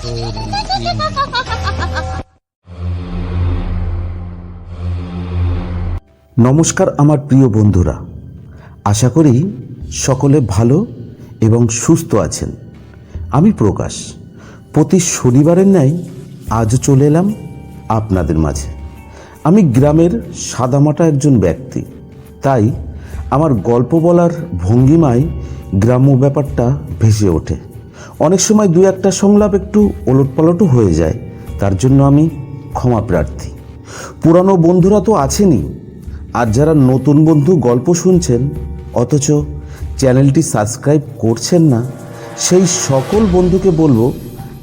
নমস্কার আমার প্রিয় বন্ধুরা। আশা করি সকলে ভালো এবং সুস্থ আছেন। আমি প্রকাশ। প্রতি শনিবারের ন্যায় আজও চলে এলাম আপনাদের মাঝে। আমি গ্রামের সাদামাটা একজন ব্যক্তি। তাই আমার গল্প বলার ভঙ্গিমায় গ্রাম্য ব্যাপারটা ভেসে ওঠে। অনেক সময় দু একটা সংলাপ একটু ওলটপালটও হয়ে যায়। তার জন্য আমি ক্ষমা প্রার্থী। পুরানো বন্ধুরা তো আছেনই। আর যারা নতুন বন্ধু গল্প শুনছেন, অথচ চ্যানেলটি সাবস্ক্রাইব করছেন না, সেই সকল বন্ধুকে বলব,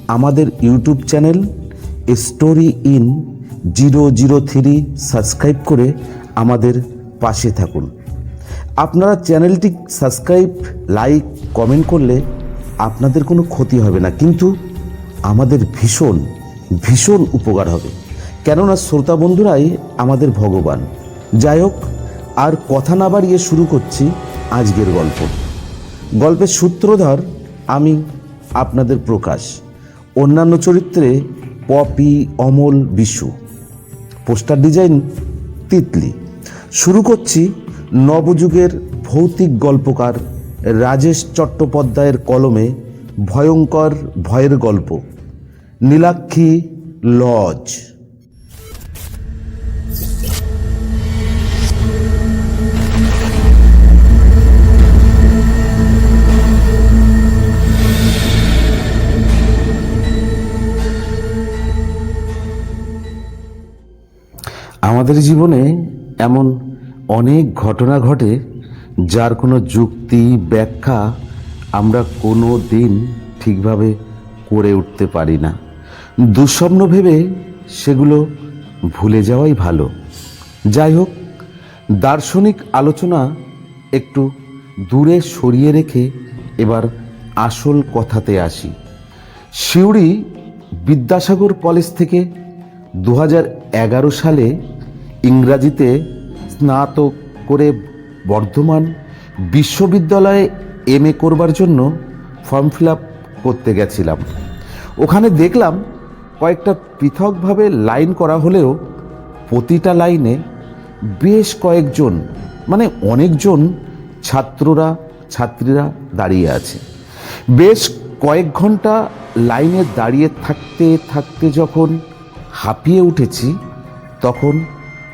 আমাদের YouTube channel story in zero zero three subscribe করে আমাদের পাশে থাকুন। আপনারা চ্যানেলটি সাবস্ক্রাইব, লাইক, কমেন্ট করলে আপনাদের কোনো ক্ষতি হবে না, কিন্তু আমাদের ভীষণ ভীষণ উপকার হবে। কেননা শ্রোতা বন্ধুরাই আমাদের ভগবান। যাই হোক, আর কথা না বাড়িয়ে শুরু করছি আজকের গল্প। গল্পের সূত্রধর আমি আপনাদের প্রকাশ। অন্যান্য চরিত্রে poppy, Amal, Bishu. Poster design Titli. শুরু করছি নবযুগের ভৌতিক গল্পকার রাজেশ চট্টোপাধ্যায়ের কলমে ভয়ঙ্কর ভয়ের গল্প। নীলাক্ষী লজ। আমাদের জীবনে এমন অনেক ঘটনা ঘটে যার কোনো যুক্তি, ব্যাখ্যা আমরা কোনো দিন ঠিকভাবে করে উঠতে পারি না। দুঃস্বপ্ন ভেবে সেগুলো ভুলে যাওয়াই ভালো। যাই হোক, দার্শনিক আলোচনা একটু দূরে সরিয়ে রেখে এবার আসল কথাতে আসি। সিউড়ি বিদ্যাসাগর কলেজ থেকে দু হাজার এগারো সালে ইংরাজিতে স্নাতক করে বর্ধমান বিশ্ববিদ্যালয়ে এম এ করবার জন্য ফর্ম ফিল আপ করতে গেছিলাম। ওখানে দেখলাম কয়েকটা পৃথকভাবে লাইন করা হলেও প্রতিটা লাইনে বেশ কয়েকজন মানে অনেকজন ছাত্ররা, ছাত্রীরা দাঁড়িয়ে আছে। বেশ কয়েক ঘণ্টা লাইনে দাঁড়িয়ে থাকতে থাকতে যখন হাঁপিয়ে উঠেছি, তখন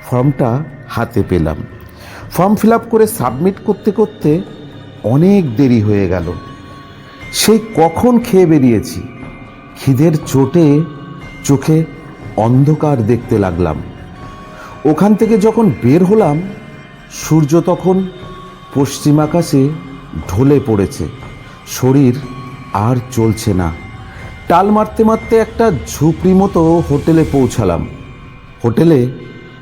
ফর্মটা হাতে পেলাম। ফর্ম ফিল আপ করে সাবমিট করতে করতে অনেক দেরি হয়ে গেল। সেই কখন খেয়ে বেরিয়েছি? খিদের চোটে চোখে অন্ধকার দেখতে লাগলাম। ওখান থেকে যখন বের হলাম, সূর্য তখন পশ্চিম আকাশে ঢলে পড়েছে। শরীর আর চলছে না। টাল মারতে মারতে একটা ঝুপড়ি মতো হোটেলে পৌঁছালাম। হোটেলে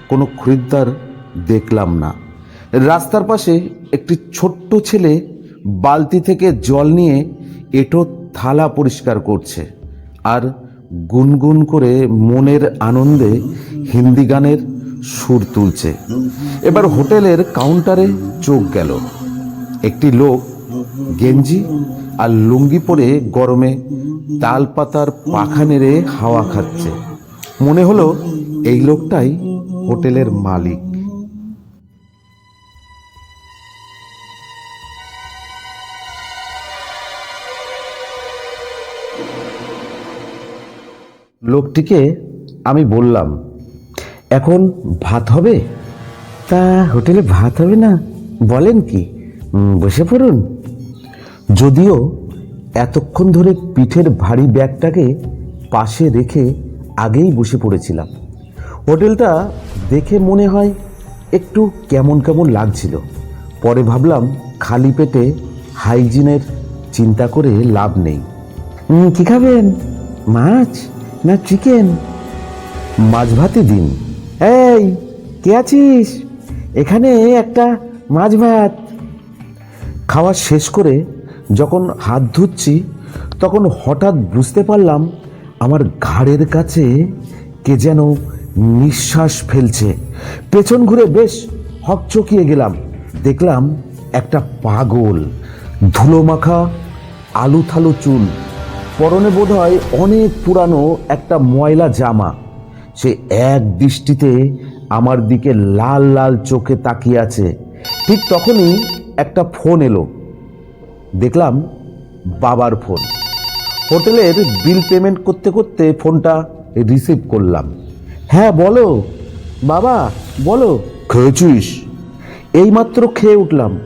কোনো খরিদ্দার দেখলাম না। রাস্তার পাশে একটি ছোট্ট ছেলে বালতি থেকে জল নিয়ে এটো থালা পরিষ্কার করছে আর গুনগুন করে মনের আনন্দে হিন্দি গানের সুর তুলছে। এবার হোটেলের কাউন্টারে চোখ গেল। একটি লোক গেঞ্জি আর লুঙ্গি পরে গরমে তাল পাতার পাখা নেড়ে হাওয়া খাচ্ছে। মনে হলো এই লোকটাই হোটেলের মালিক। লোকটিকে আমি বললাম, এখন ভাত হবে? তা হোটেলে ভাত হবে না, বলেন কি বসে পড়ুন। যদিও এতক্ষণ ধরে পিঠের ভারী ব্যাগটাকে পাশে রেখে আগেই বসে পড়েছিলাম। হোটেলটা দেখে মনে হয় একটু কেমন কেমন লাগছিল। পরে ভাবলাম, খালি পেটে হাইজিনের চিন্তা করে লাভ নেই। কি খাবেন? মাছ না চিকেন মাছ ভাতে দিন এই কে আছিস? এখানে একটা মাছ ভাত খাওয়া শেষ করে যখন হাত ধুচ্ছি তখন হঠাৎ বুঝতে পারলাম আমার ঘাড়ের কাছে কে যেন নিঃশ্বাস ফেলছে। পেছন ঘুরে বেশ হকচকিয়ে গেলাম। দেখলাম একটা পাগল ধুলো মাখা আলু থালু চুল। পরনে বোধ হয় অনেক পুরানো একটা ময়লা জামা। সে এক দৃষ্টিতে আমার দিকে লাল লাল চোখে তাকিয়ে আছে। ঠিক তখনই একটা ফোন এলো। দেখলাম বাবার ফোন। হোটেলের বিল পেমেন্ট করতে করতে ফোনটা রিসিভ করলাম। হ্যাঁ বলো। বাবা বলো। খেয়েছিস? এইমাত্র খেয়ে উঠলাম।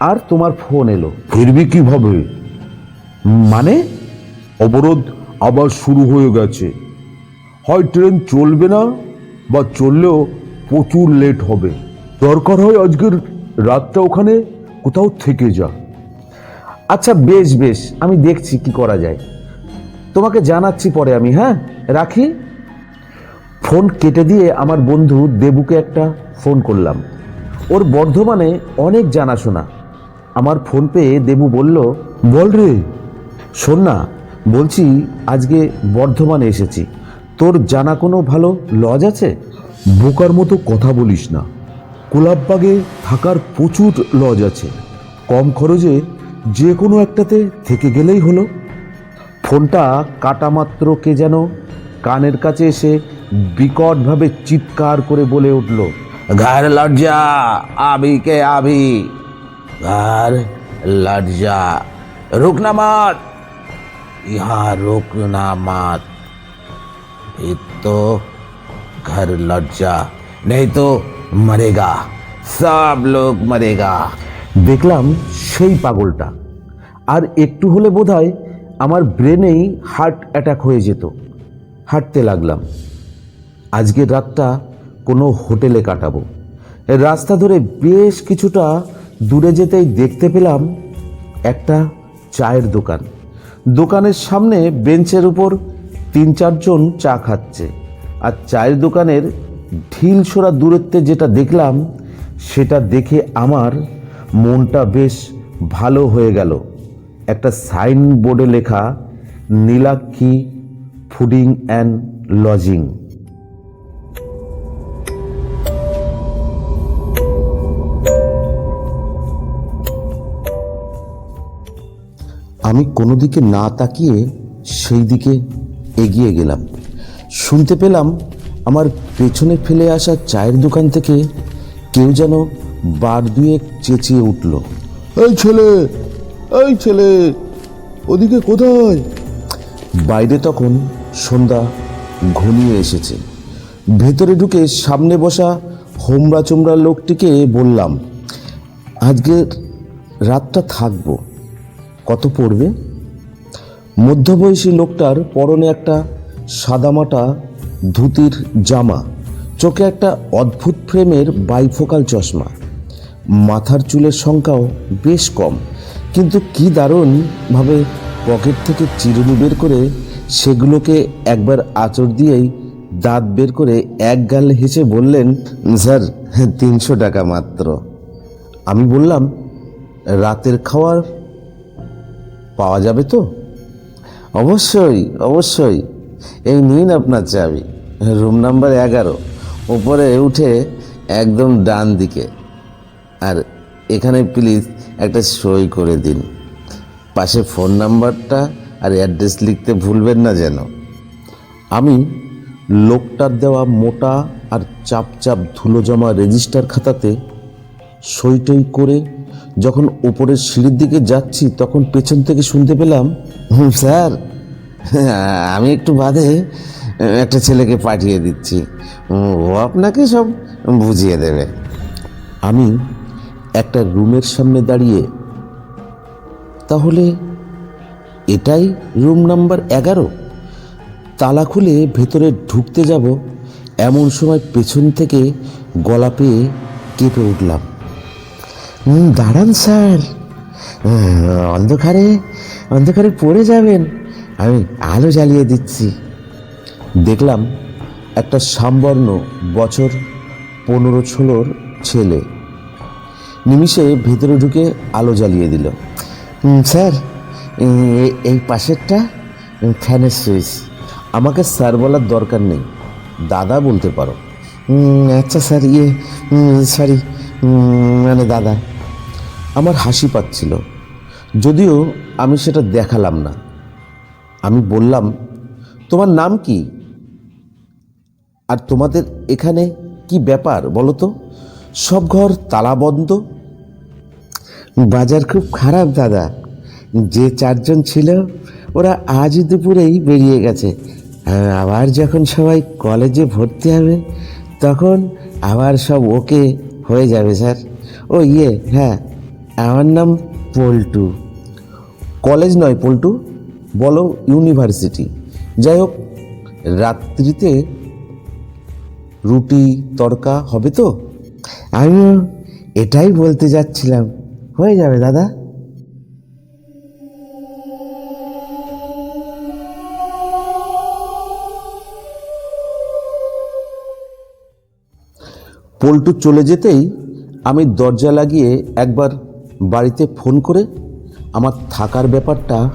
আর তোমার ফোন এলো। ফিরবি কীভাবে? মানে? অবরোধ আবার শুরু হয়ে গেছে। হয় ট্রেন চলবে না বা চললেও প্রচুর লেট হবে। দরকার হয় আজকের রাতটা ওখানে কোথাও থেকে যা আচ্ছা বেশ বেশ আমি দেখছি কি করা যায়। তোমাকে জানাচ্ছি পরে আমি হ্যাঁ? রাখি? ফোন কেটে দিয়ে আমার বন্ধু দেবুকে একটা ফোন করলাম। ওর বর্ধমানে অনেক জানাশোনা। আমার ফোন পেয়ে দেবু বলল বল রে। শোন না বলছি, আজকে বর্ধমানে এসেছি। তোর জানা কোনো ভালো লজ আছে? বোকার মতো কথা বলিস না। কোলাপবাগে থাকার প্রচুর লজ আছে। কম খরচে যে কোনো একটাতে থেকে গেলেই হলো। ফোনটা কাটা মাত্র কে যেন কানের কাছে এসে বিকটভাবে চিৎকার করে বলে উঠল ঘর লজ্জা, আবি কে আবি ঘর লজ্জা। রুকনা মাত ইহা রুকনা মাত ये तो घर लज्जा नहीं तो मरेगा সব লোক মরেগা দেখলাম সেই পাগলটা আর একটু হলে বোধহয় আমার ব্রেনেই হার্ট অ্যাটাক হয়ে যেত হাঁটতে লাগলাম আজকের রাতটা কোনো হোটেলে কাটাবো রাস্তা ধরে বেশ কিছুটা দূরে যেতেই দেখতে পেলাম একটা চায়ের দোকান দোকানের সামনে বেঞ্চের উপর তিন চারজন চা খাচ্ছে। আর চায়ের দোকানের ঢিল ছোড়া দূরত্বে যেটা দেখলাম, সেটা দেখে আমার মনটা বেশ ভালো হয়ে গেল। একটা সাইনবোর্ডে লেখা, নীলাক্ষী ফুডিং অ্যান্ড লজিং। আমি কোনো দিকে না তাকিয়ে সেই দিকে এগিয়ে গেলাম। শুনতে পেলাম আমার পেছনে ফেলে আসা চায়ের দোকান থেকে কেউ যেন বার দুয়েক চেঁচিয়ে উঠল। এই ছেলে এই ছেলে ওদিকে কোথায়? বাইরে তখন সন্ধ্যা ঘনিয়ে এসেছে। ভেতরে ঢুকে সামনে বসা হোমরা চোমরা লোকটিকে বললাম আজকের রাতটা থাকব। কত পড়বে? মধ্যবয়সী লোকটার পরনে একটা সাদামাটা ধুতির জামা, চোখে একটা অদ্ভুত ফ্রেমের বাইফোকাল চশমা। মাথার চুলের সংখ্যাও বেশ কম। কিন্তু কি দারুণভাবে পকেট থেকে চিরুনি বের করে সেগুলোকে একবার আঁচড় দিয়েই দাঁত বের করে এক গাল হেসে বললেন, স্যার, তিনশো টাকা মাত্র। আমি বললাম, রাতের খাওয়ার পাওয়া যাবে তো? অবশ্যই অবশ্যই। এই নিন আপনার চাবি। রুম নাম্বার এগারো। উপরে উঠে একদম ডান দিকে। আর এখানে প্লিজ একটা সই করে দিন। পাশে ফোন নাম্বারটা আর অ্যাড্রেস লিখতে ভুলবেন না যেন। আমি লোকটার দেওয়া মোটা আর চাপ চাপ ধুলো জমা রেজিস্টার খাতাতে সই টই করে যখন উপরের সিঁড়ির দিকে যাচ্ছি তখন পেছন থেকে শুনতে পেলাম "হুম, স্যার আমি একটু বাদে একটা ছেলেকে পাঠিয়ে দিচ্ছি। ও আপনাকে সব বুঝিয়ে দেবে। আমি একটা রুমের সামনে দাঁড়িয়ে তাহলে এটাই রুম নাম্বার এগারো? তালা খুলে ভেতরে ঢুকতে যাব এমন সময় পেছন থেকে গলা পেয়ে কেঁপে উঠলাম। "হুম, দাঁড়ান স্যার। অন্ধকারে অন্ধকারে পড়ে যাবেন। আমি আলো জ্বালিয়ে দিচ্ছি। দেখলাম একটা সামবর্ণ বছর পনেরো ষোলোর ছেলে। নিমিষে ভেতরে ঢুকে আলো জ্বালিয়ে দিল। স্যার এই পাশেরটা ফ্যানের সুইচ। আমাকে স্যার বলার দরকার নেই। দাদা বলতে পারো। আচ্ছা স্যার ইয়ে সরি মানে দাদা। আমার হাসি পাচ্ছিল। যদিও আমি সেটা দেখালাম না। আমি বললাম, তোমার নাম কি? আর তোমাদের এখানে কি ব্যাপার বলো তো? সব ঘর তালাবন্ধ? বাজার খুব খারাপ, দাদা। যে চারজন ছিল, ওরা আজ দুপুরেই বেরিয়ে গেছে। আর আবার যখন সবাই কলেজে ভর্তি হবে, তখন আবার সব ওকে হয়ে যাবে, স্যার। ও ইয়ে হ্যাঁ আমার নাম পল্টু। কলেজ নয় পল্টু, বলো ইউনিভার্সিটি। যাই হোক, রাত্রিতে রুটি, তড়কা হবে তো? আমিও এটাই বলতে যাচ্ছিলাম। হয়ে যাবে দাদা। পল্টু চলে যেতেই আমি দরজা লাগিয়ে একবার বাড়িতে ফোন করে আমার থাকার ব্যাপারটা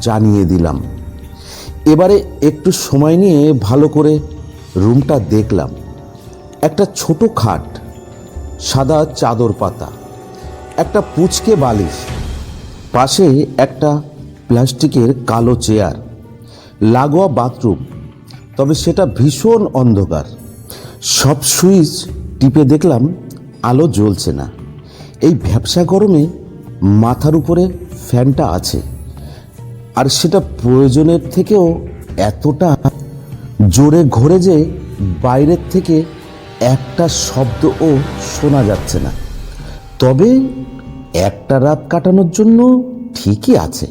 জানিয়ে দিলাম। এবারে একটু সময় নিয়ে ভালো করে রুমটা দেখলাম। একটা ছোট খাট, সাদা চাদর পাতা, একটা পুচকে বালিশ, পাশে একটা প্লাস্টিকের কালো চেয়ার, লাগোয়া বাথরুম, তবে সেটা ভীষণ অন্ধকার। সব সুইচ টিপে দেখলাম আলো জ্বলছে না। এই ভ্যাবসা গরমে মাথার উপরে ফ্যানটা আছে। আর সেটা প্রয়োজনের থেকেও এতটা জোরে ঘোরে যে বাইরের থেকে একটা শব্দও শোনা যাচ্ছে না। তবে একটা রাত কাটানোর জন্য ঠিকই আছে।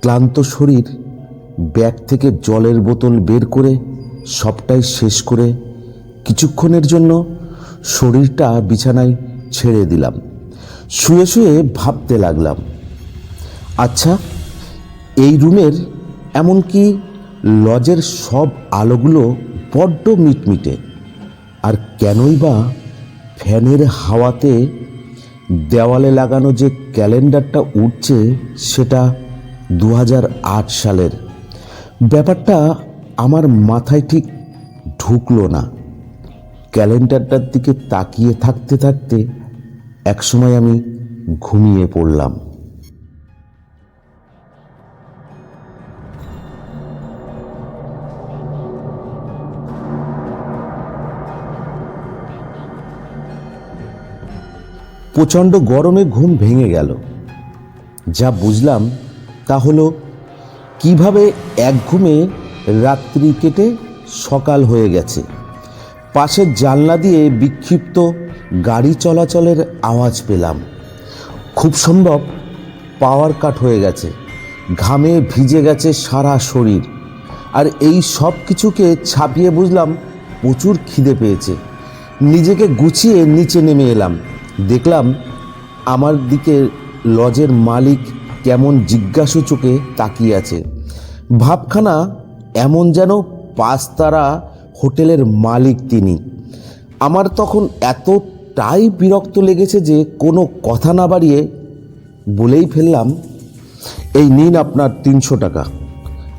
ক্লান্ত শরীর, ব্যাগ থেকে জলের বোতল বের করে সবটাই শেষ করে কিছুক্ষণের জন্য শরীরটা বিছানায় ছেড়ে দিলাম। শুয়ে শুয়ে ভাবতে লাগলাম আচ্ছা এই রুমের এমনকি লজের সব আলোগুলো বড্ড মিটমিটে, আর কেনই বা ফ্যানের হাওয়াতে দেওয়ালে লাগানো যে ক্যালেন্ডারটা উঠছে সেটা দু হাজার আট সালের। ব্যাপারটা আমার মাথায় ঠিক ঢুকলো না। ক্যালেন্ডারটার দিকে তাকিয়ে থাকতে থাকতে একসময় আমি ঘুমিয়ে পড়লাম। প্রচণ্ড গরমে ঘুম ভেঙে গেল। যা বুঝলাম তা হলো, কীভাবে এক ঘুমে রাত্রি কেটে সকাল হয়ে গেছে। পাশের জানলা দিয়ে বিক্ষিপ্ত গাড়ি চলাচলের আওয়াজ পেলাম। খুব সম্ভব পাওয়ার কাট হয়ে গেছে। ঘামে ভিজে গেছে সারা শরীর। আর এই সব কিছুকে ছাপিয়ে বুঝলাম প্রচুর খিদে পেয়েছে। নিজেকে গুছিয়ে নিচে নেমে এলাম। দেখলাম আমার দিকে লজের মালিক কেমন জিজ্ঞাসু চোখে তাকিয়ে আছে। ভাবখানা এমন যেন পাঁচতারা হোটেলের মালিক তিনি। আমার তখন এতটাই বিরক্ত লেগেছে যে কোনো কথা না বাড়িয়ে বলেই ফেললাম, এই নিন আপনার তিনশো টাকা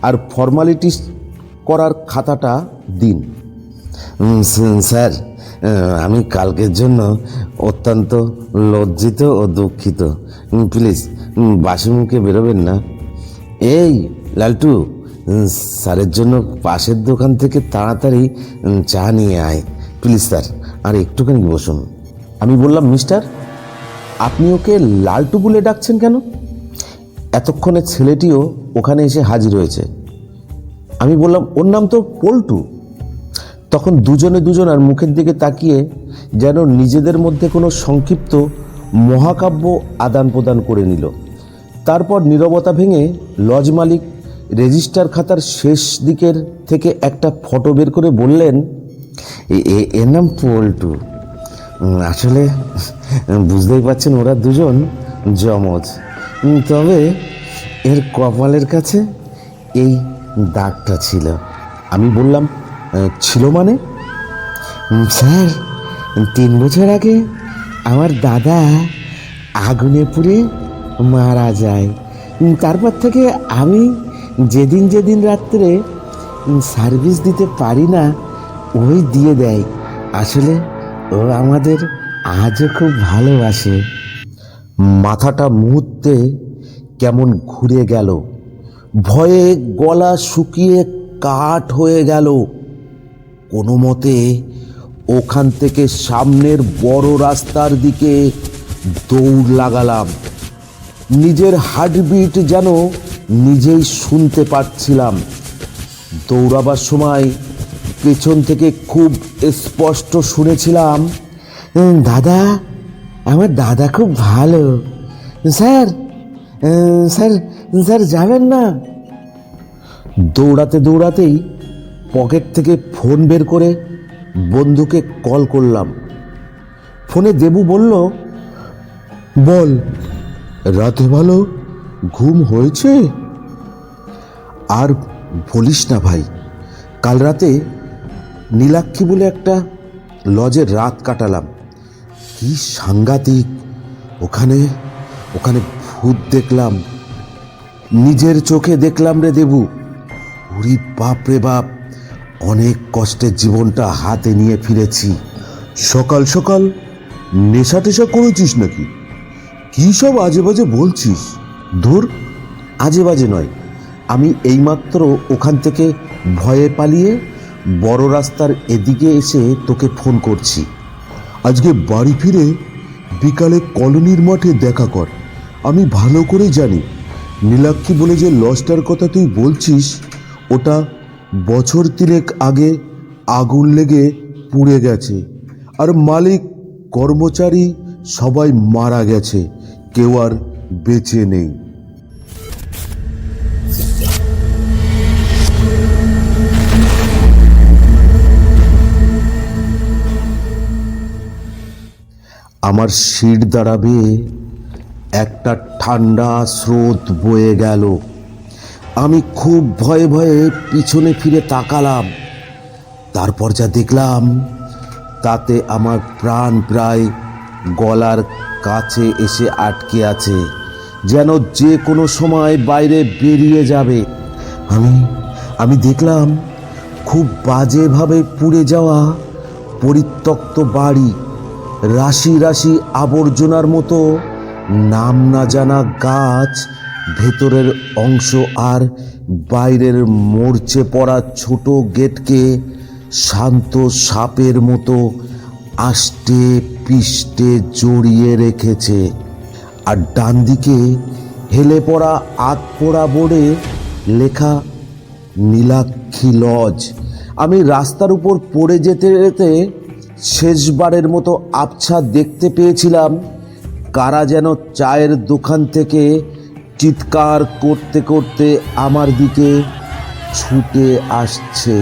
আর ফর্মালিটিস করার খাতাটা দিন। স্যার আমি কালকের জন্য অত্যন্ত লজ্জিত ও দুঃখিত। প্লিজ বাসি মুখে বেরোবেন না। এই, লালটু স্যারের জন্য পাশের দোকান থেকে তাড়াতাড়ি চা নিয়ে আয়। প্লিজ, স্যার, আর একটুখানি বসুন। আমি বললাম, মিস্টার, আপনি ওকে লালটু বলে ডাকছেন কেন? এতক্ষণে ছেলেটিও ওখানে এসে হাজির হয়েছে। আমি বললাম, ওর নাম তো পল্টু। তখন দুজনে দুজনার মুখের দিকে তাকিয়ে যেন নিজেদের মধ্যে কোনো সংক্ষিপ্ত মহাকাব্য আদান প্রদান করে নিল। তারপর নীরবতা ভেঙে লজ মালিক রেজিস্টার খাতার শেষ দিকের থেকে একটা ফটো বের করে বললেন, "এ- এ- নাম পল্টু। আসলে বুঝতেই পারছেন ওরা দুজন উম, তবে এর কপালের কাছে এই দাগটা ছিল। আমি বললাম ছিল মানে? স্যার তিন বছর আগে আমার দাদা আগুনে পুড়ে মারা যায়। তারপর থেকে আমি যেদিন যেদিন রাত্রে সার্ভিস দিতে পারি না ওই দিয়ে দেয়। আসলে ও আমাদের আজও খুব ভালোবাসে। মাথাটা মুহূর্তে কেমন ঘুরে গেল। ভয়ে গলা শুকিয়ে কাঠ হয়ে গেল। কোনো মতে ওখান থেকে সামনের বড় রাস্তার দিকে দৌড় লাগালাম। নিজের হার্টবিট যেন নিজেই শুনতে পাচ্ছিলাম। দৌড়াবার সময় পেছন থেকে খুব স্পষ্ট শুনেছিলাম দাদা, আমার দাদা খুব ভালো। স্যার স্যার স্যার যাবেন না? দৌড়াতে দৌড়াতেই পকেট থেকে ফোন বের করে বন্ধুকে কল করলাম। ফোনে দেবু বলল, বল, রাতে ভালো? ঘুম হয়েছে? আর বলিস না ভাই, কাল রাতে নীলাক্ষী বলে একটা লজে রাত কাটালাম। কি সাংঘাতিক। ওখানে ওখানে ভূত দেখলাম। নিজের চোখে দেখলাম রে দেবু। উরি বাপ রে বাপ, অনেক কষ্টের জীবনটা হাতে নিয়ে ফিরেছি। সকাল সকাল নেশা টেশা করেছিস নাকি? কি সব আজে বাজে বলছিস? ধুর আজে বাজে নয়। আমি এইমাত্র ওখান থেকে ভয়ে পালিয়ে বড় রাস্তার এদিকে এসে তোকে ফোন করছি। আজকে বাড়ি ফিরে বিকালে কলোনির মাঠে দেখা কর। আমি ভালো করে জানি। নীলাক্ষী বলে যে লজটার কথা তুই বলছিস, ওটা বছর তিনেক আগে আগুন লেগে পুড়ে গেছে। আর মালিক, কর্মচারী সবাই মারা গেছে। কেউ আর বেঁচে নেই। আমার শির দাঁড়াবে একটা ঠান্ডা স্রোত বয়ে গেল। আমি খুব ভয়ে ভয়ে পিছনে ফিরে তাকালাম। তারপর যা দেখলাম, তাতে আমার প্রাণ প্রায় গলার কাছে এসে আটকে আছে, যেন যে কোনো সময় বাইরে বেরিয়ে যাবে। আমি আমি দেখলাম, খুব বাজেভাবে পুড়ে যাওয়া পরিত্যক্ত বাড়ি। রাশি রাশি আবর্জনার মতো। নাম না জানা গাছ ভেতরের অংশ আর বাইরের মরচে পড়া ছোট গেটকে শান্ত সাপের মতো আষ্টে পিষ্টে জড়িয়ে রেখেছে। আর ডান দিকে হেলে পড়া আত পোড়া বোর্ডে লেখা, নীলাক্ষী লজ। আমি রাস্তার উপর পড়ে যেতে যেতে শেষবারের মতো আবছা দেখতে পেয়েছিলাম কারা যেন চায়ের দোকান থেকে চিৎকার করতে করতে আমার দিকে ছুটে আসছে।